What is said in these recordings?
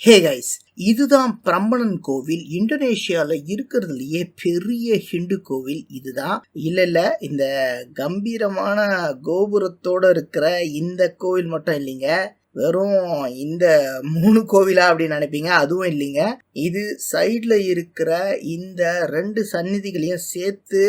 Hey guys இதுதான் பிரம்பணன் கோவில். இந்தோனேஷியால இருக்கிறதுலயே பெரிய ஹிந்து கோவில் இதுதான். இல்ல இல்ல இந்த கம்பீரமான கோபுரத்தோட இருக்கிற இந்த கோவில் மட்டும் இல்லைங்க. வெறும் இந்த மூணு கோவிலா அப்படின்னு நினைப்பீங்க? அதுவும் இல்லைங்க. இது சைடில் இருக்கிற இந்த ரெண்டு சந்நிதிகளையும் சேர்த்து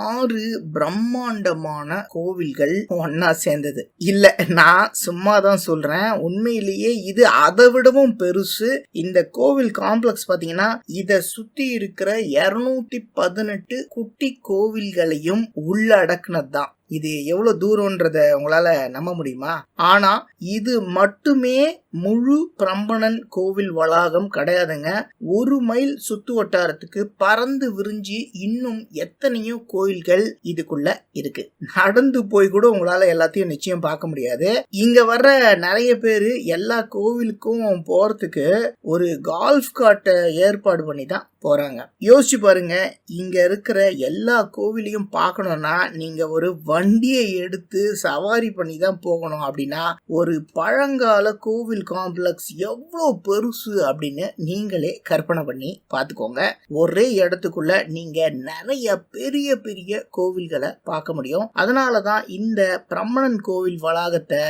ஆறு பிரம்மாண்டமான கோவில்கள் ஒன்னா சேர்ந்தது. இல்லை நான் சும்மா தான் சொல்றேன். உண்மையிலேயே இது அதை விடவும் பெருசு. இந்த கோவில் காம்ப்ளெக்ஸ் பார்த்தீங்கன்னா இதை சுற்றி இருக்கிற இரநூத்தி பதினெட்டு குட்டி கோவில்களையும் உள்ளடக்குனது தான் இது எவ்வளவு தூரம்ன்றத உங்களால நம்ப முடியுமா? ஆனா இது மட்டுமே முழு பிரம்பணன் கோவில் வளாகம் கிடையாதுங்க. ஒரு மைல் சுத்து வட்டாரத்துக்கு பறந்து விரிஞ்சு இன்னும் எத்தனையோ கோயில்கள் இதுக்குள்ள இருக்கு. நடந்து போய் கூட உங்களால எல்லாத்தையும் நிச்சயம் பார்க்க முடியாது. இங்க வர்ற நிறைய பேர் எல்லா கோவிலுக்கும் போறதுக்கு ஒரு கால்ஃப் காட்டை ஏற்பாடு பண்ணி தான் போகிறாங்க யோசிச்சு பாருங்க இங்கே இருக்கிற எல்லா கோவிலையும் பார்க்கணும்னா நீங்கள் ஒரு வண்டியை எடுத்து சவாரி பண்ணி தான் போகணும் அப்படின்னா ஒரு பழங்கால கோவில் காம்ப்ளெக்ஸ் எவ்வளோ பெருசு அப்படின்னு நீங்களே கற்பனை பண்ணி பார்த்துக்கோங்க. ஒரே இடத்துக்குள்ள நீங்கள் நிறைய பெரிய பெரிய கோவில்களை பார்க்க முடியும். அதனால தான் இந்த பிரம்மணன் கோவில் வளாகத்தை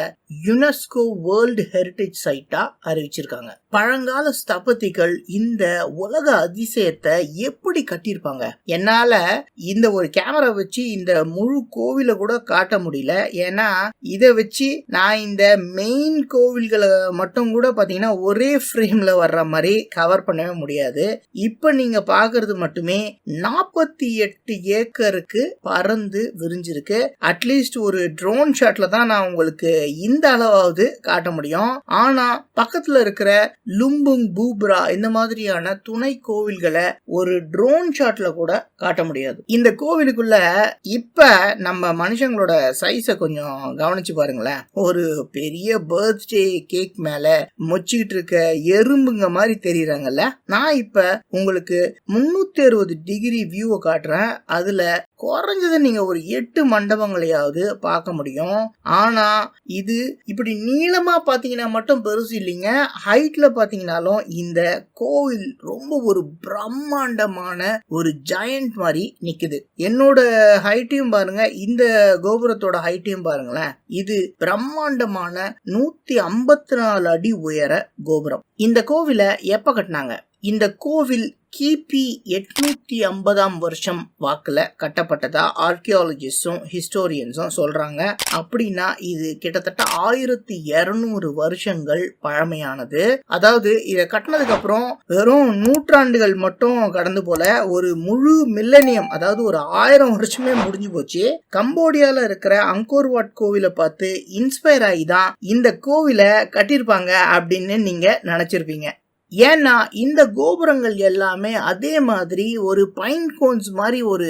யுனெஸ்கோ வேர்ல்டு ஹெரிட்டேஜ் சைட்டாக அறிவிச்சிருக்காங்க. பழங்கால ஸ்தபதிகள் இந்த உலக அதிசயத்தை எப்படி கட்டியிருப்பாங்க? என்னால இந்த ஒரு கேமரா வச்சு இந்த முழு கோவிலை கூட காட்ட முடியல. ஏன்னா இதை வச்சு நான் இந்த மெயின் கோவில்களை மட்டும் கூட பாத்தீங்கன்னா ஒரே ஃப்ரேம்ல வர்ற மாதிரி கவர் பண்ணவே முடியாது. இப்ப நீங்க பாக்குறது மட்டுமே நாற்பத்தி எட்டு ஏக்கருக்கு பறந்து விரிஞ்சிருக்கு. அட்லீஸ்ட் ஒரு ட்ரோன் ஷாட்ல தான் நான் உங்களுக்கு இந்த அளவாவது காட்ட முடியும். ஆனா பக்கத்துல இருக்கிற லும்புங் பூப்ரா இந்த மாதிரியான துணை கோவில்களை ஒரு ட்ரோன் ஷாட்ல கூட காட்ட முடியாது. இந்த கோவிலுக்குள்ள இப்ப நம்ம மனுஷங்களோட சைஸை கொஞ்சம் கவனிச்சு பாருங்களேன். ஒரு பெரிய பர்த்டே கேக் மேல மொச்சிக்கிட்டு இருக்க எறும்புங்க மாதிரி தெரியறாங்கல்ல? நான் இப்ப உங்களுக்கு முன்னூத்தி அறுபது டிகிரி வியூவை காட்டுறேன். அதுல குறைஞ்சது நீங்க ஒரு எட்டு மண்டபங்களையாவது பார்க்க முடியும். ஆனா இது இப்படி நீளமா பாத்தீங்கன்னா மட்டும் பெருசு இல்லைங்க. ஹைட்ல பார்த்தீங்கன்னாலும் இந்த கோவில் ரொம்ப ஒரு பிரம்மாண்டமான ஒரு ஜாயண்ட் மாதிரி நிக்குது. என்னோட ஹைட்டையும் பாருங்க இந்த கோபுரத்தோட ஹைட்டையும் பாருங்களேன். இது பிரம்மாண்டமான நூத்தி ஐம்பத்தி நாலு அடி உயர கோபுரம். இந்த கோவிலை எப்ப கட்டினாங்க? இந்த கோவில் கிபி எட்நூத்தி ஐம்பதாம் வருஷம் வாக்கில் கட்டப்பட்டதா ஆர்கியாலஜிஸ்டும் ஹிஸ்டோரியன்ஸும் சொல்றாங்க. அப்படின்னா இது கிட்டத்தட்ட ஆயிரத்தி இருநூறு வருஷங்கள் பழமையானது. அதாவது இதை கட்டினதுக்கு அப்புறம் வெறும் நூற்றாண்டுகள் மட்டும் கடந்து போல ஒரு முழு மில்லனியம் அதாவது ஒரு ஆயிரம் வருஷமே முடிஞ்சு போச்சு. கம்போடியால இருக்கிற அங்கோர்வாட் கோவிலை பார்த்து இன்ஸ்பயர் ஆகி தான் இந்த கோவிலை கட்டியிருப்பாங்க அப்படின்னு நீங்க நினைச்சிருப்பீங்க. ஏன்னா இந்த கோபுரங்கள் எல்லாமே அதே மாதிரி ஒரு பைன் கோன்ஸ் மாதிரி ஒரு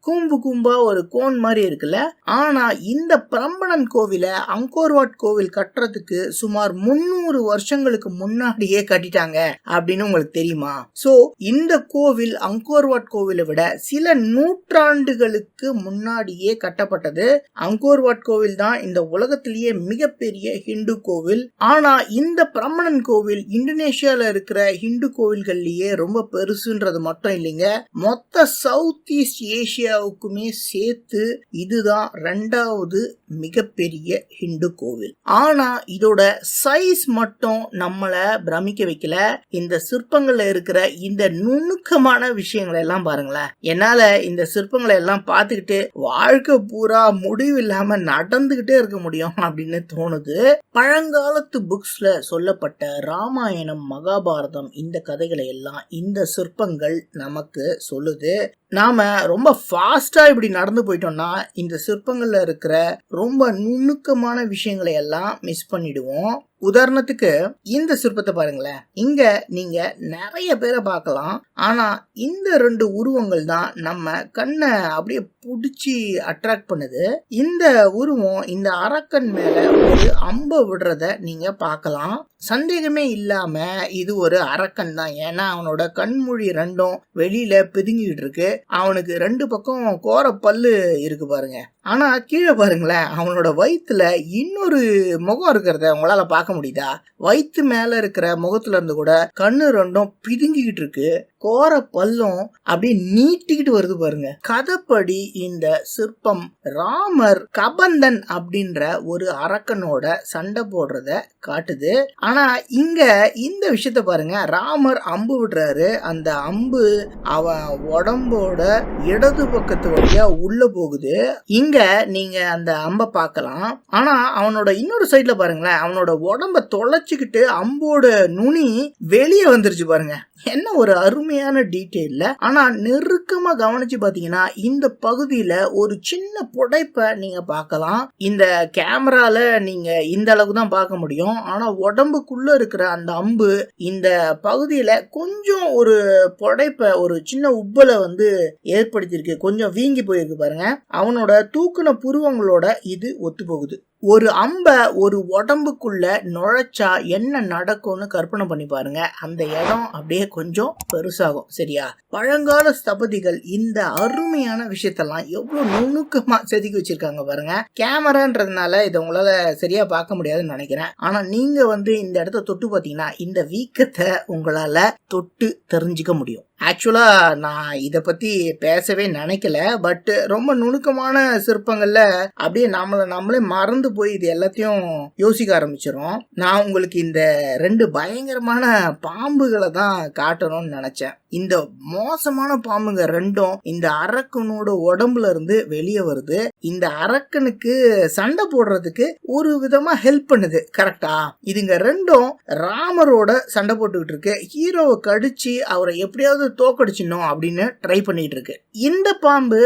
கூம்பு கூம்பா ஒரு கோன் மாதிரி இருக்குல்ல? ஆனா இந்த பிரம்பணன் கோவில அங்கோர்வாட் கோவில் கட்டுறதுக்கு சுமார் முன்னூறு வருஷங்களுக்கு முன்னாடியே கட்டிட்டாங்க அப்படின்னு உங்களுக்கு தெரியுமா? சோ இந்த கோவில் அங்கோர்வாட் கோவிலை விட சில நூற்றாண்டுகளுக்கு முன்னாடியே கட்டப்பட்டது. அங்கோர்வாட் கோவில் தான் இந்த உலகத்திலேயே மிகப்பெரிய ஹிந்து கோவில். ஆனா இந்த பிரம்மணன் கோவில் இந்தோனேஷியால இருக்கிற ஹிந்து கோவில்கள்லயே ரொம்ப பெருசுன்றது மட்டும் இல்லைங்க. மொத்த சவுத் ஈஸ்ட் ஏசியாவுக்குமே சேர்த்து இதுதான் ரெண்டாவது மிகப்பெரிய ஹிந்து கோவில். ஆனா இதோட சைஸ் மட்டும் நம்மள பிரமிக்க வைக்கல. இந்த சிற்பங்கள்ல இருக்கிற இந்த நுணுக்கமான விஷயங்களை எல்லாம் பாருங்களேன். என்னால இந்த சிற்பங்களை எல்லாம் பார்த்துக்கிட்டு வாழ்க்கை பூரா முடிவு இல்லாம நடந்துகிட்டே இருக்க முடியும் அப்படின்னு தோணுது. பழங்காலத்து புக்ஸ்ல சொல்லப்பட்ட ராமாயணம் மகாபாரதம் இந்த கதைகளை எல்லாம் இந்த சிற்பங்கள் நமக்கு சொல்லுது. நாம ரொம்ப ஃபாஸ்டா இப்படி நடந்து போயிட்டோம்னா இந்த சிற்பங்கள்ல இருக்கிற ரொம்ப நுணுக்கமான விஷயங்களை எல்லாம் மிஸ் பண்ணிடுவோம். உதாரணத்துக்கு இந்த சிற்பத்தை பாருங்களேன். இங்க நீங்க நிறைய பேரை பார்க்கலாம். ஆனா இந்த ரெண்டு உருவங்கள் தான் நம்ம கண்ணை அப்படியே பிடிச்சி அட்ராக்ட் பண்ணுது. இந்த உருவம் இந்த அரக்கன் மேல ஒரு அம்பை விடுறத நீங்க பார்க்கலாம். சந்தேகமே இல்லாம இது ஒரு அரக்கன் தான். ஏன்னா அவனோட கண்மொழி ரெண்டும் வெளியில பிதுங்கிட்டு இருக்கு. அவனுக்கு ரெண்டு பக்கம் கோர பல்லு இருக்கு பாருங்க. ஆனா கீழே பாருங்களேன் அவனோட வயிற்றுல இன்னொரு முகம் இருக்கிறத உங்களால பார்க்க பார்க்க முடியுதா? வயிற்று மேல இருக்கிற முகத்துல இருந்து கூட கண்ணு ரெண்டும் பிதுங்கிக்கிட்டு இருக்கு. கோர பல்லும் அப்படியே நீட்டிக்கிட்டு வருது பாருங்க. கதைப்படி இந்த சிற்பம் ராமர் கபந்தன் அப்படின்ற ஒரு அரக்கனோட சண்டை போடுறத காட்டுது. ஆனா இங்க இந்த விஷயத்த பாருங்க. ராமர் அம்பு விடுறாரு. அந்த அம்பு அவன் உடம்போட இடது பக்கத்து வழியா உள்ள போகுது. இங்க நீங்க அந்த அம்பை பார்க்கலாம். ஆனா அவனோட இன்னொரு சைட்ல பாருங்களேன். அவனோட உடம்ப தொலைச்சுக்கிட்டு அம்போட நுனி வெளியே வந்துருச்சு பாருங்க. என்ன ஒரு அருமையான டீட்டெயில்ல ஆனா நெருக்கமா கவனிச்சு பாத்தீங்கன்னா இந்த பகுதியில ஒரு சின்ன புடைப்ப நீங்க பார்க்கலாம். இந்த கேமரால நீங்க இந்த அளவுக்கு தான் பார்க்க முடியும். ஆனா உடம்புக்குள்ள இருக்கிற அந்த அம்பு இந்த பகுதியில கொஞ்சம் ஒரு புடைப்ப ஒரு சின்ன உப்பலை வந்து ஏற்படுத்தியிருக்கு. கொஞ்சம் வீங்கி போயிருக்கு பாருங்க. அவனோட தூக்குன புருவங்களோட இது ஒத்து போகுது ஒரு அம்பை ஒரு உடம்புக்குள்ள நுழைச்சா என்ன நடக்கும்னு கற்பனை பண்ணி பாருங்க. அந்த இடம் அப்படியே கொஞ்சம் பெருசாகும். சரியா? பழங்கால ஸ்தபதிகள் இந்த அருமையான விஷயத்தெல்லாம் எவ்வளவு நுணுக்கமா செதுக்கி வச்சிருக்காங்க பாருங்க. கேமரான்றதுனால இதை உங்களால சரியா பார்க்க முடியாதுன்னு நினைக்கிறேன். ஆனா நீங்க வந்து இந்த இடத்த தொட்டு பார்த்தீங்கன்னா இந்த வீக்கத்தை உங்களால தொட்டு தெரிஞ்சுக்க முடியும். ஆக்சுவலாக நான் இதை பற்றி பேசவே நினைக்கல பட் ரொம்ப நுணுக்கமான சிற்பங்களில் அப்படியே நம்மளை நம்மளே மறந்து போய் இது எல்லாத்தையும் யோசிக்க ஆரம்பிச்சிடும் நான் உங்களுக்கு இந்த ரெண்டு பயங்கரமான பாம்புகளை தான் காட்டணும்னு நினச்சேன். இந்த மோசமான பாம்புங்க ரெண்டும் இந்த அரக்கனோட உடம்புல இருந்து வெளியே வருது. இந்த அரக்கனுக்கு சண்டை போடுறதுக்கு ஒரு விதமா ஹெல்ப் பண்ணுது கரெக்டா இதுங்க ரெண்டும் ராமரோட சண்டை போட்டுக்கிட்டு இருக்கு. ஹீரோவை கடிச்சு அவரை எப்படியாவது தோக்கடிச்சிடணும் அப்படின்னு ட்ரை பண்ணிட்டு இருக்கு இந்த பாம்பு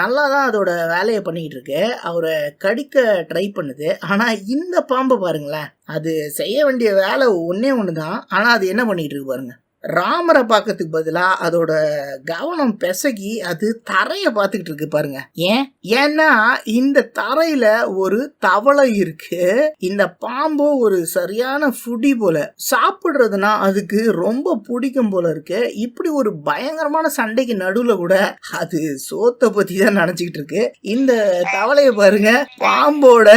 நல்லா தான் அதோட வேலையை பண்ணிக்கிட்டு இருக்கு அவரை கடிக்க ட்ரை பண்ணுது. ஆனால் இந்த பாம்பை பாருங்களேன். அது செய்ய வேண்டிய வேலை ஒன்றே ஒன்று தான் ஆனால் அது என்ன பண்ணிட்டு இருக்கு பாருங்கள் ராமரை பார்க்கறதுக்கு பதிலாக அதோட கவனம் பெசகி அது தரையை பார்த்துக்கிட்டு இருக்கு பாருங்க. ஏன்? ஏன்னா இந்த தரையில ஒரு தவளை இருக்கு. இந்த பாம்போ ஒரு சரியான ஃபுடி போல. சாப்பிடுறதுனா அதுக்கு ரொம்ப பிடிக்கும் போல இருக்கு. இப்படி ஒரு பயங்கரமான சண்டைக்கு நடுவில் கூட அது சோத்தை பத்தி தான் நினைச்சுக்கிட்டு இருக்கு. இந்த தவளையை பாருங்க பாம்போட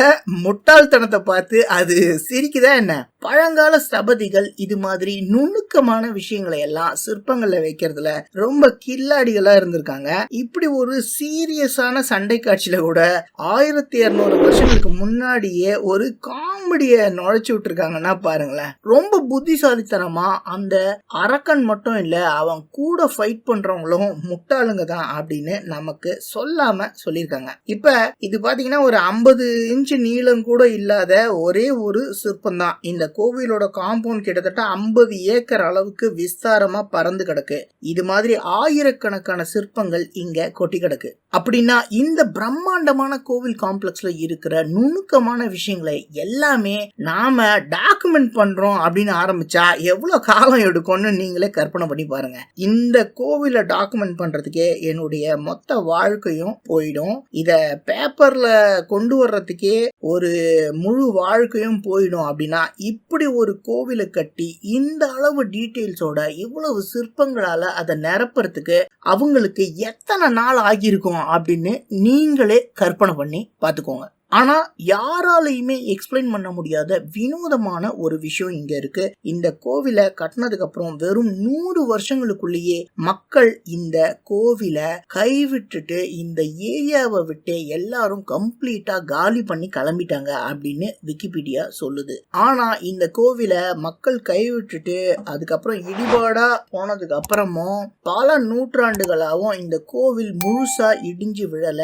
முட்டாள்தனத்தை பார்த்து அது சிரிக்குதா என்ன? பழங்கால ஸ்தபதிகள் இது மாதிரி நுணுக்கமான விஷயங்களை எல்லாம் சிற்பங்கள்ல வைக்கிறதுல ரொம்ப கில்லாடிகளா இருந்திருக்காங்க. இப்படி ஒரு சீரியஸான சண்டை காட்சியில கூட ஆயிரத்தி இருநூறு வருஷங்களுக்கு முன்னாடியே ஒரு கா காமெடிய நுழைச்சி விட்டுருக்காங்கன்னா பாருங்களேன். ரொம்ப புத்திசாலித்தனமா அந்த அரக்கன் மட்டும் இல்லை அவன் கூட ஃபைட் பண்றவங்களும் முட்டாளுங்க தான் அப்படின்னு நமக்கு சொல்லாம சொல்லியிருக்காங்க. இப்ப இது பாத்தீங்கன்னா ஒரு ஐம்பது இன்ச்சு நீளம் கூட இல்லாத ஒரே ஒரு சிற்பம் தான். இந்த கோவிலோட காம்பவுண்ட் கிட்டத்தட்ட ஐம்பது ஏக்கர் அளவுக்கு விஸ்தாரமா பறந்து கிடக்கு. இது மாதிரி ஆயிரக்கணக்கான சிற்பங்கள் இங்க கொட்டி கிடக்கு. அப்படின்னா இந்த பிரம்மாண்டமான கோவில் காம்ப்ளெக்ஸ்ல இருக்கிற நுணுக்கமான விஷயங்களை எல்லாமே நாம டாக்குமெண்ட் பண்றோம் அப்படின்னு ஆரம்பிச்சா எவ்வளவு காலம் எடுக்கும்னு நீங்களே கற்பனை பண்ணி பாருங்க. இந்த கோவிலை டாக்குமெண்ட் பண்றதுக்கே என்னுடைய மொத்த வாழ்க்கையும் போயிடும். இத பேப்பர்ல கொண்டு வர்றதுக்கே ஒரு முழு வாழ்க்கையும் போயிடும் அப்படின்னா இப்படி ஒரு கோவிலை கட்டி இந்த அளவு டீட்டெயில்ஸோட இவ்வளவு சிற்பங்களால அதை நிரப்புறதுக்கு அவங்களுக்கு எத்தனை நாள் ஆகியிருக்கும் அப்படின்னு நீங்களே கற்பனை பண்ணி பார்த்துக்கோங்க. ஆனால் யாராலையுமே எக்ஸ்பிளைன் பண்ண முடியாத வினோதமான ஒரு விஷயம் இங்கே இருக்கு. இந்த கோவிலை கட்டினதுக்கு அப்புறம் வெறும் நூறு வருஷங்களுக்குள்ளேயே மக்கள் இந்த கோவிலை கைவிட்டுட்டு இந்த ஏரியாவை விட்டு எல்லாரும் கம்ப்ளீட்டா காலி பண்ணி கிளம்பிட்டாங்க அப்படின்னு விக்கிபீடியா சொல்லுது. ஆனால் இந்த கோவிலை மக்கள் கைவிட்டுட்டு அதுக்கப்புறம் இடிபாடா போனதுக்கு அப்புறமும் பல நூற்றாண்டுகளாகவும் இந்த கோவில் முழுசா இடிஞ்சு விழல.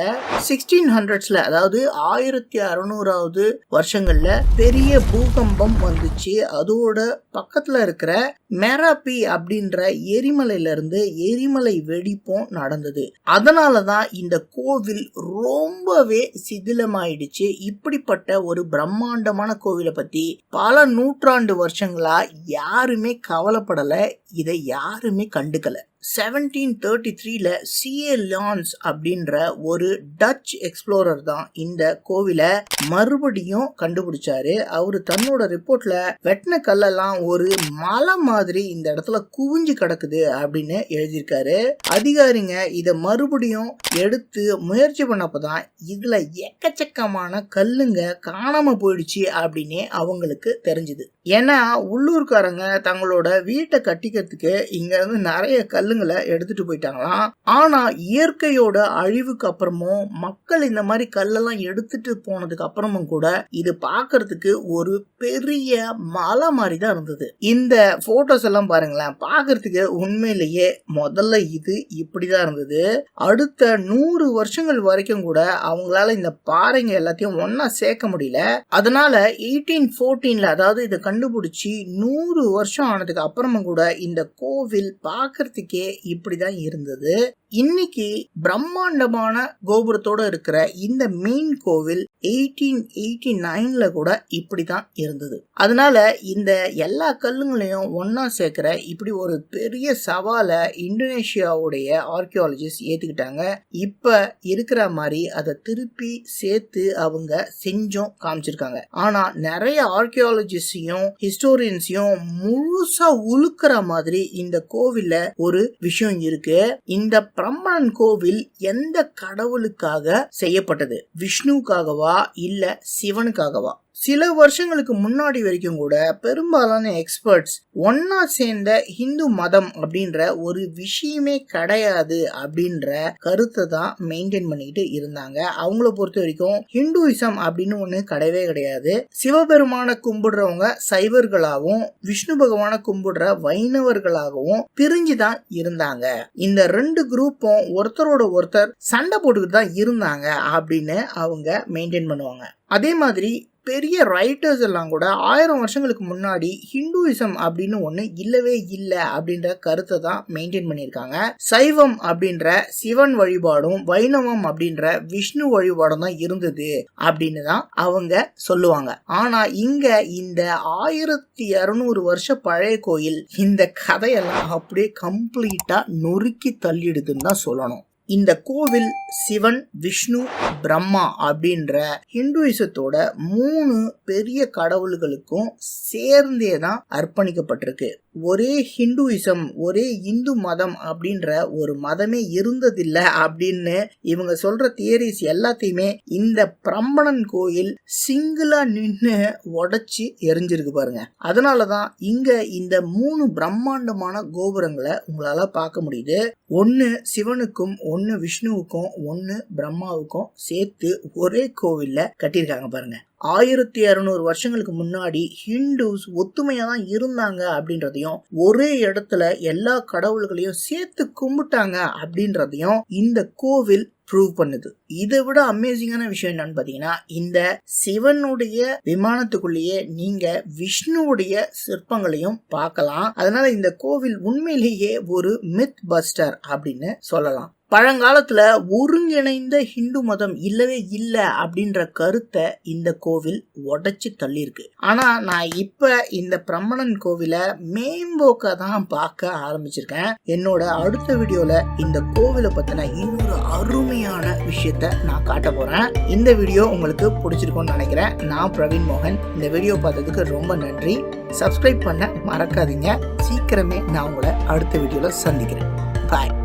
சிக்ஸ்டீன் ஹண்ட்ரட்ஸ்ல அதாவது ஆயிரத்தி ஆயிரத்தி அறுநூறாவது வருஷங்கள்ல பெரிய பூகம்பம் வந்துச்சு. அதோட பக்கத்துல இருக்கிற மெராப்பி அப்படின்ற எரிமலையில இருந்து எரிமலை வெடிப்பும் நடந்தது. அதனாலதான் இந்த கோவில் ரொம்பவே சிதிலமாயிடுச்சு. இப்படிப்பட்ட ஒரு பிரம்மாண்டமான கோவிலை பத்தி பல நூற்றாண்டு வருஷங்களா யாருமே கவலைப்படல. இதை யாருமே கண்டுக்கல. செவன்டீன் தேர்ட்டி த்ரீல சிஏ லான்ஸ் அப்படின்ற ஒரு டச் எக்ஸ்ப்ளோரர் தான் இந்த கோவிலை மறுபடியும் கண்டுபிடிச்சாரு. அவர் தன்னோட ரிப்போர்ட்ல வெட்டின கல்லெல்லாம் ஒரு மலை மாதிரி இந்த இடத்துல குவிஞ்சு கிடக்குது அப்படின்னு எழுதியிருக்காரு. அதிகாரிங்க இதை மறுபடியும் எடுத்து முயற்சி பண்ணப்பதான் இதுல எக்கச்சக்கமான கல்லுங்க காணாம போயிடுச்சு அப்படின்னு அவங்களுக்கு தெரிஞ்சுது. ஏன்னா உள்ளூர்காரங்க தங்களோட வீட்டை கட்டிக்கிறதுக்கு இங்க இருந்து நிறைய கல்லுங்களை எடுத்துட்டு போயிட்டாங்களாம். ஆனா இயற்கையோட அழிவுக்கு அப்புறமும் மக்கள் இந்த மாதிரி கல்லெல்லாம் எடுத்துட்டு போனதுக்கு அப்புறமும் கூட இது பாக்குறதுக்கு ஒரு பெரிய மலை மாதிரி தான் இருந்தது. இந்த போட்டோஸ் எல்லாம் பாருங்களேன் பாக்குறதுக்கு உண்மையிலேயே முதல்ல இது இப்படிதான் இருந்தது. அடுத்த நூறு வருஷங்கள் வரைக்கும் கூட அவங்களால இந்த பாறைங்க எல்லாத்தையும் ஒன்னா சேர்க்க முடியல. அதனால எயிட்டீன் போர்டீன்ல அதாவது இதை கண்டுபிடிச்சி நூறு வருஷம் ஆனதுக்கு அப்புறமும் கூட இந்த கோவில் பார்க்கறதுக்கே இப்படிதான் இருந்தது. இன்னைக்கு பிரம்மாண்டமான கோபுரத்தோட இருக்கிற இந்த மெயின் கோவில் எயிட்டீன் எயிட்டி நைன்ல கூட இப்படிதான் இருந்தது. அதனால இந்த எல்லா கல்லுங்களையும் ஒன்னா சேர்க்கிற இப்படி ஒரு பெரிய சவாலை இந்தோனேஷியாவுடைய ஆர்கியாலஜிஸ்ட் ஏத்துக்கிட்டாங்க. இப்ப இருக்கிற மாதிரி அதை திருப்பி சேர்த்து அவங்க செஞ்சும் காமிச்சிருக்காங்க. ஆனா நிறைய ஆர்கியாலஜிஸ்டையும் ஹிஸ்டோரியன்ஸையும் முழுசா உழுக்கிற மாதிரி இந்த கோவில்ல ஒரு விஷயம் இருக்கு. இந்த பிரம்மன் கோவில் எந்த கடவுளுக்காக செய்யப்பட்டது? விஷ்ணுவுக்காகவா இல்ல சிவனுக்காகவா? சில வருஷங்களுக்கு முன்னாடி வரைக்கும் கூட பெரும்பாலான எக்ஸ்பர்ட்ஸ் ஒன்னா சேர்ந்த ஹிந்து மதம் அப்படின்ற ஒரு விஷயமே கிடையாது அப்படின்ற கருத்தை தான் மெயின்டைன் பண்ணிட்டு இருந்தாங்க. அவங்கள பொறுத்த வரைக்கும் ஹிந்துவிசம் அப்படின்னு ஒண்ணு கிடையவே கிடையாது. சிவபெருமான கும்பிடுறவங்க சைவர்களாகவும் விஷ்ணு பகவான கும்பிடுற வைணவர்களாகவும் பிரிஞ்சுதான் இருந்தாங்க. இந்த ரெண்டு குரூப்பும் ஒருத்தரோட ஒருத்தர் சண்டை போட்டுக்கிட்டு தான் இருந்தாங்க அப்படின்னு அவங்க மெயின்டைன் பண்ணுவாங்க. அதே மாதிரி பெரிய ரைட்டர்ஸ் எல்லாம் கூட ஆயிரம் வருஷங்களுக்கு முன்னாடி ஹிந்துவிசம் அப்படின்னு ஒன்று இல்லவே இல்லை அப்படின்ற கருத்தை தான் மெயின்டைன் பண்ணியிருக்காங்க. சைவம் அப்படின்ற சிவன் வழிபாடும் வைணவம் அப்படின்ற விஷ்ணு வழிபாடும் தான் இருந்தது அப்படின்னு தான் அவங்க சொல்லுவாங்க. ஆனா இங்க இந்த ஆயிரத்தி இரநூறு வருஷ பழைய கோயில் இந்த கதையெல்லாம் அப்படியே கம்ப்ளீட்டா நொறுக்கி தள்ளிடுதுன்னு தான் சொல்லணும். இந்த கோவில் சிவன் விஷ்ணு பிரம்மா அப்படின்ற ஹிந்துயிசத்தோட மூணு பெரிய கடவுள்களுக்கும் சேர்ந்தே தான் அர்ப்பணிக்கப்பட்டிருக்கு. ஒரே ஹிந்துயிசம் ஒரே இந்து மதம் அப்படின்ற ஒரு மதமே இருந்ததில்லை அப்படின்னு இவங்க சொல்ற தியரிஸ் எல்லாத்தையுமே இந்த பிரம்மணன் கோயில் சிங்கிளா நின்று உடச்சி எரிஞ்சிருக்கு பாருங்க. அதனாலதான் இங்க இந்த மூணு பிரம்மாண்டமான கோபுரங்களை உங்களால பார்க்க முடியுது. ஒன்னு சிவனுக்கும் ஒன்னு விஷ்ணுவுக்கும் ஒன்னு பிரம்மாவுக்கும் சேர்த்து ஒரே கோவில்ல கட்டியிருக்காங்க பாருங்க. ஆயிரத்தி இரநூறு வருஷங்களுக்கு முன்னாடி ஹிந்துஸ் ஒத்துமையாக தான் இருந்தாங்க அப்படின்றதையும் ஒரே இடத்துல எல்லா கடவுள்களையும் சேர்த்து கும்பிட்டாங்க அப்படின்றதையும் இந்த கோவில் ப்ரூவ் பண்ணுது. இதை விட அமேசிங்கான விஷயம் என்னன்னு பார்த்தீங்கன்னா இந்த சிவனுடைய விமானத்துக்குள்ளேயே நீங்க விஷ்ணுவுடைய சிற்பங்களையும் பார்க்கலாம். அதனால இந்த கோவில் உண்மையிலேயே ஒரு மித் பஸ்டர் அப்படின்னு சொல்லலாம். பழங்காலத்தில் ஒருங்கிணைந்த ஹிந்து மதம் இல்லவே இல்லை அப்படின்ற கருத்தை இந்த கோவில் உடச்சி தள்ளியிருக்கு. ஆனால் நான் இப்போ இந்த பிரம்மணன் கோவிலை மேம்போக்க தான் பார்க்க ஆரம்பிச்சிருக்கேன். என்னோட அடுத்த வீடியோவில் இந்த கோவிலை பற்றின இன்னொரு அருமையான விஷயத்த நான் காட்ட போகிறேன் இந்த வீடியோ உங்களுக்கு பிடிச்சிருக்கும்னு நினைக்கிறேன். நான் பிரவீன் மோகன். இந்த வீடியோ பார்த்ததுக்கு ரொம்ப நன்றி. சப்ஸ்கிரைப் பண்ண மறக்காதீங்க. சீக்கிரமே நான் உங்களை அடுத்த வீடியோவில் சந்திக்கிறேன். பாய்